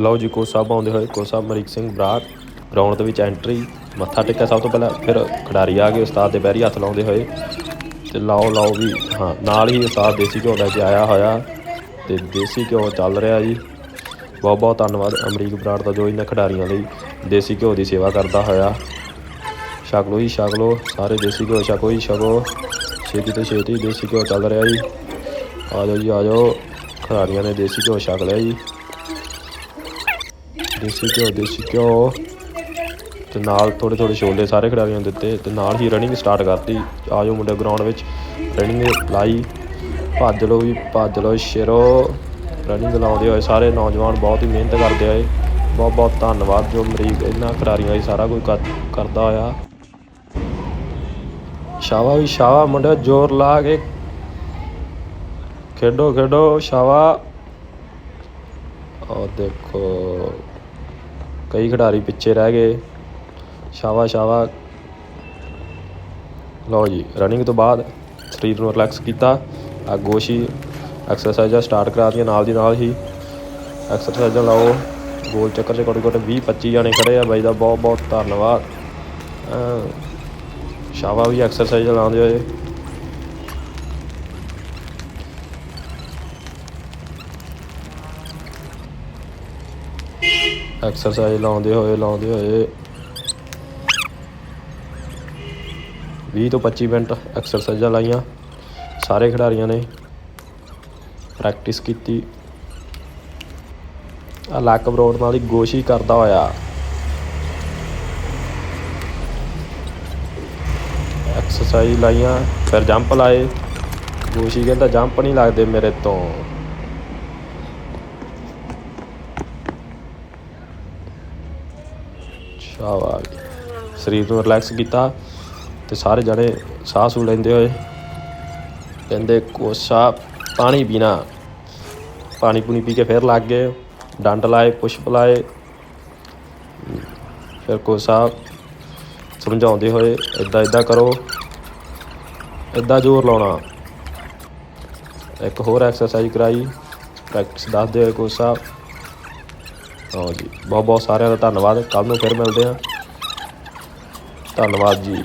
ਲਓ ਜੀ ਕੋਚ ਸਾਹਿਬ ਆਉਂਦੇ ਹੋਏ ਕੋਚ ਸਾਹਿਬ ਮਰੀਕ ਸਿੰਘ ਬਰਾੜ ਗਰਾਊਂਡ ਦੇ ਵਿੱਚ ਐਂਟਰੀ ਮੱਥਾ ਟੇਕਿਆ ਸਭ ਤੋਂ ਪਹਿਲਾਂ, ਫਿਰ ਖਿਡਾਰੀ ਆ ਗਏ, ਉਸਤਾਦ ਦੇ ਪੈਰੀ ਹੱਥ ਲਾਉਂਦੇ ਹੋਏ। ਤੇ ਲਾਓ ਲਾਓ ਵੀ, ਹਾਂ, ਨਾਲ ਹੀ ਉਸਤਾਦ ਦੇਸੀ ਘਿਓ ਲੈ ਕੇ ਆਇਆ ਹੋਇਆ, ਤੇ ਦੇਸੀ ਘਿਓ ਚੱਲ ਰਿਹਾ ਜੀ। ਬਹੁਤ ਬਹੁਤ ਧੰਨਵਾਦ ਅਮਰੀਕ ਬਰਾੜ ਦਾ, ਜੋ ਇਹਨਾਂ ਖਿਡਾਰੀਆਂ ਲਈ ਦੇਸੀ ਘਿਓ ਦੀ ਸੇਵਾ ਕਰਦਾ ਹੋਇਆ। ਛਕ ਲਓ ਜੀ, ਛਕ ਲਓ, ਸਾਰੇ ਦੇਸੀ ਘਿਓ ਛਕੋ ਜੀ, ਛਕੋ। ਛੇਤੀ ਤੋਂ ਛੇਤੀ ਦੇਸੀ ਘਿਓ ਚੱਲ ਰਿਹਾ ਜੀ। ਆ ਜਾਓ ਜੀ, ਆ ਜਾਓ। ਖਿਡਾਰੀਆਂ ਨੇ ਦੇਸੀ ਘਿਓ ਛਕ ਲਿਆ ਜੀ। ਦੇਸੀ ਘਿਓ ਦੇਸੀ ਘਿਓ ਤੇ ਨਾਲ ਥੋੜੇ ਥੋੜੇ ਛੋਲੇ ਸਾਰੇ ਖਿਡਾਰੀਆਂ ਨੂੰ ਦਿੱਤੇ ਤੇ ਨਾਲ ਹੀ ਰਨਿੰਗ ਸਟਾਰਟ ਕਰਤੀ। ਆ ਜਾਓ ਮੁੰਡੇ ਗਰਾਊਂਡ ਵਿੱਚ। ਰਨਿੰਗ ਲਾਈ। ਭੱਜ ਲਓ ਵੀ, ਭੱਜ ਲਓ ਸ਼ੇਰੋ। ਰਨਿੰਗ ਲਾਉਂਦੇ ਹੋਏ ਸਾਰੇ ਨੌਜਵਾਨ ਬਹੁਤ ਹੀ ਮਿਹਨਤ ਕਰਦੇ ਹੋਏ। ਬਹੁਤ ਬਹੁਤ ਧੰਨਵਾਦ ਜੋ ਮਰੀਕ ਇਹਨਾਂ ਖਿਡਾਰੀਆਂ ਲਈ ਸਾਰਾ ਕੁਝ ਕਰ- ਕਰਦਾ ਹੋਇਆ। ਸ਼ਾਵਾ ਵੀ ਸ਼ਾਵਾ, ਮੁੰਡੇ ਜ਼ੋਰ ਲਾ ਕੇ। ਖੇਡੋ ਖੇਡੋ, ਸ਼ਾਵਾ। ਉਹ ਦੇਖੋ। ਕਈ ਖਿਡਾਰੀ ਪਿੱਛੇ ਰਹਿ ਗਏ। ਸ਼ਾਵਾ ਸ਼ਾਵਾ ਲਓ ਜੀ ਰਨਿੰਗ ਤੋਂ ਬਾਅਦ ਸਰੀਰ ਨੂੰ ਰਿਲੈਕਸ ਕੀਤਾ। ਆ ਗੋਸ਼ੀ ਐਕਸਰਸਾਈਜ਼ਾਂ ਸਟਾਰਟ ਕਰਾ ਦਿੱਤੀਆਂ ਨਾਲ ਦੀ ਨਾਲ ਹੀ। ਐਕਸਰਸਾਈਜ਼ਾਂ ਲਾਓ ਗੋਲ ਚੱਕਰ 'ਚ ਘੱਟੋ ਘੱਟ 20 25 ਜਾਣੇ ਖੜੇ ਆ। ਬਾਈ ਦਾ ਬਹੁਤ ਬਹੁਤ ਧੰਨਵਾਦ। ਅਮ ਸ਼ਾਵਾ ਵੀ ਐਕਸਰਸਾਈਜ਼ ਲਾਉਂਦੇ ਹੋਏ। ਐਕਸਰਸਾਈਜ਼ ਲਾਉਂਦੇ ਹੋਏ ਲਾਉਂਦੇ ਹੋਏ। 20 ਤੋਂ 25 ਮਿੰਟ ਐਕਸਰਸਾਈਜ਼ਾਂ ਲਾਈਆਂ। ਸਾਰੇ ਖਿਡਾਰੀਆਂ ਨੇ ਪ੍ਰੈਕਟਿਸ ਕੀਤੀ। ਆ ਲੱਕ ਬਰੋਡ ਨਾਲ ਹੀ ਗੋਸ਼ੀ ਕਰਦਾ ਹੋਇਆ। ਐਕਸਰਸਾਈਜ਼ ਲਾਈਆਂ, ਫਿਰ ਜੰਪ ਲਾਏ। ਗੋਸ਼ੀ ਕਹਿੰਦਾ, ਜੰਪ ਨਹੀਂ ਲੱਗਦੇ ਮੇਰੇ ਤੋਂ। ਸ਼ਾਬਾਸ਼ ਸਰੀਰ ਨੂੰ ਰਿਲੈਕਸ ਕੀਤਾ ਤੇ ਸਾਰੇ ਜਣੇ ਸਾਹ ਸੂ ਲੈਂਦੇ ਹੋਏ ਕਹਿੰਦੇ, ਕੋਸਾ, ਪਾਣੀ ਪੀਣਾ। ਪਾਣੀ ਪੂਣੀ ਪੀ ਕੇ ਫਿਰ ਲੱਗ ਗਏ। ਡੰਡ ਲਾਏ, ਪੁਸ਼ਪ ਲਾਏ। ਫਿਰ ਕੋਸਾ ਸਮਝਾਉਂਦੇ ਹੋਏ ਇਦਾਂ ਇਦਾਂ ਕਰੋ। ਇਦਾਂ ਜ਼ੋਰ ਲਾਉਣਾ। ਇੱਕ ਹੋਰ ਐਕਸਰਸਾਈਜ਼ ਕਰਾਈ। ਪ੍ਰੈਕਟਿਸ ਦੱਸਦੇ ਹੋਏ ਕੋਚ ਸਾਹਿਬ ਹਾਂ ਜੀ। ਬਹੁਤ ਬਹੁਤ ਸਾਰਿਆਂ ਦਾ ਧੰਨਵਾਦ। ਕੱਲ ਨੂੰ ਫਿਰ ਮਿਲਦੇ ਹਾਂ। ਧੰਨਵਾਦ ਜੀ।